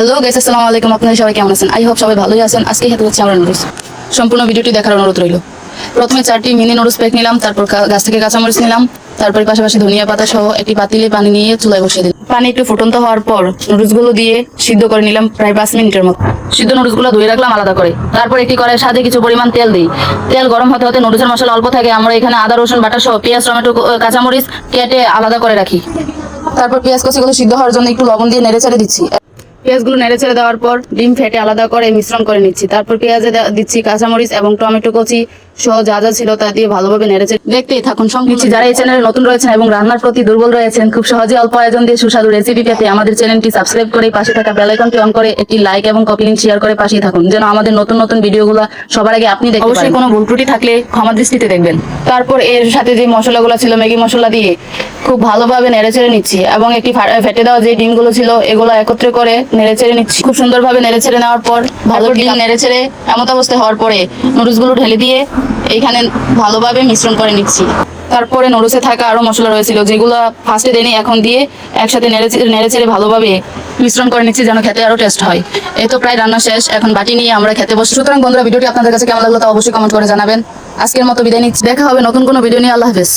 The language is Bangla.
হ্যালো গাইস আসসালামু আলাইকুম। আপনারা সবাই কেমন আছেন? আই হোপ সবাই ভালোই আছেন। আজকে খেতে হচ্ছে আমরা নুডলস সম্পূর্ণ ভিডিওটি দেখার অনুরোধ রইল। প্রথমে চারটি মিনি নুডলস প্যাক নিলাম, তারপর গাছ থেকে কাঁচামরিচ নিলাম, তারপর পাশাপাশি ধনিয়া পাতা সহ একটি পাতিলে পানি নিয়ে চুলায় বসিয়ে দিলাম। পানি একটু ফুটন্ত হওয়ার পর নুডলসগুলো দিয়ে সিদ্ধ করে নিলাম প্রায় পাঁচ মিনিটের মতো। সিদ্ধ নুডলসগুলো ধুয়ে রাখলাম আলাদা করে। তারপর একটি কড়াইয়ের সাথে কিছু পরিমাণ তেল দিই। তেল গরম হতে হতে নুডলসের মশলা অল্প থাকে। আমরা এখানে আদা, রসুন, বাটা সহ পেঁয়াজ, টমেটো কাঁচামরিচ কেটে আলাদা করে রাখি। তারপর পেঁয়াজ কষিগুলো সিদ্ধ হওয়ার জন্য একটু লবণ দিয়ে নেড়ে ছেড়ে দিচ্ছি। পেঁয়াজগুলো নেড়ে ছেড়ে দেওয়ার পর ডিম ফেটে আলাদা করে মিশ্রণ করে নিচ্ছি। তারপর পেঁয়াজে দিচ্ছি কাঁচামরিচ এবং টমেটো কচি সহ যা যা ছিল তা দিয়ে ভালোভাবে নেড়ে চেড়ে দেখতেই থাকুন সঙ্গে নিচ্ছি যারা এই চ্যানেলে নতুন রয়েছেন এবং রান্নার প্রতি দুর্বল রয়েছেন খুব সহজে অল্প আয়োজন দিয়ে সুস্বাদু রেসিপি পেতে আমাদের চ্যানেলটি সাবস্ক্রাইব করে পাশে থাকা বেল আইকনটি অন করে একটি লাইক এবং কপি লিঙ্ক শেয়ার করে পাশে থাকুন যেন আমাদের নতুন নতুন ভিডিওগুলো সবার আগে আপনি দেখতে অবশ্যই কোনো ভুল ত্রুটি থাকলে ক্ষমা দৃষ্টিতে দেখবেন। তারপর এর সাথে যে মশলাগুলো ছিল ম্যাগি মশলা দিয়ে খুব ভালোভাবে নেড়ে চেড়ে নিচ্ছি এবং একটি ফেটে দেওয়া যে ডিমগুলো ছিল এগুলো একত্রে করে নেড়ে চেড়ে নিচ্ছি। খুব সুন্দরভাবে নেড়ে চেড়ে নেওয়ার পর ভালো ডিম নেড়ে চেড়ে এমত অবস্থায় হওয়ার পরে নুডলসগুলো ঢেলে দিয়ে এইখানে ভালোভাবে মিশ্রণ করে নিচ্ছি। তারপরে নুডলসে থাকা আরও মশলা রয়েছিল যেগুলো ফার্স্টে দেনি এখন দিয়ে একসাথে নেড়ে চেড়ে নেড়ে চেড়ে ভালোভাবে মিশ্রণ করে নিচ্ছি যেন খেতে আরও টেস্ট হয়। এই তো প্রায় রান্না শেষ এখন বাটি নিয়ে আমরা খেতে বসি। সুতরাং বন্ধুরা ভিডিওটি আপনাদের কাছে কেমন লাগল তা অবশ্যই কমেন্ট করে জানাবেন। আজকের মতো বিদায় নিচ্ছি। দেখা হবে নতুন কোনো ভিডিও নিয়ে। আল্লাহ হাফেজ।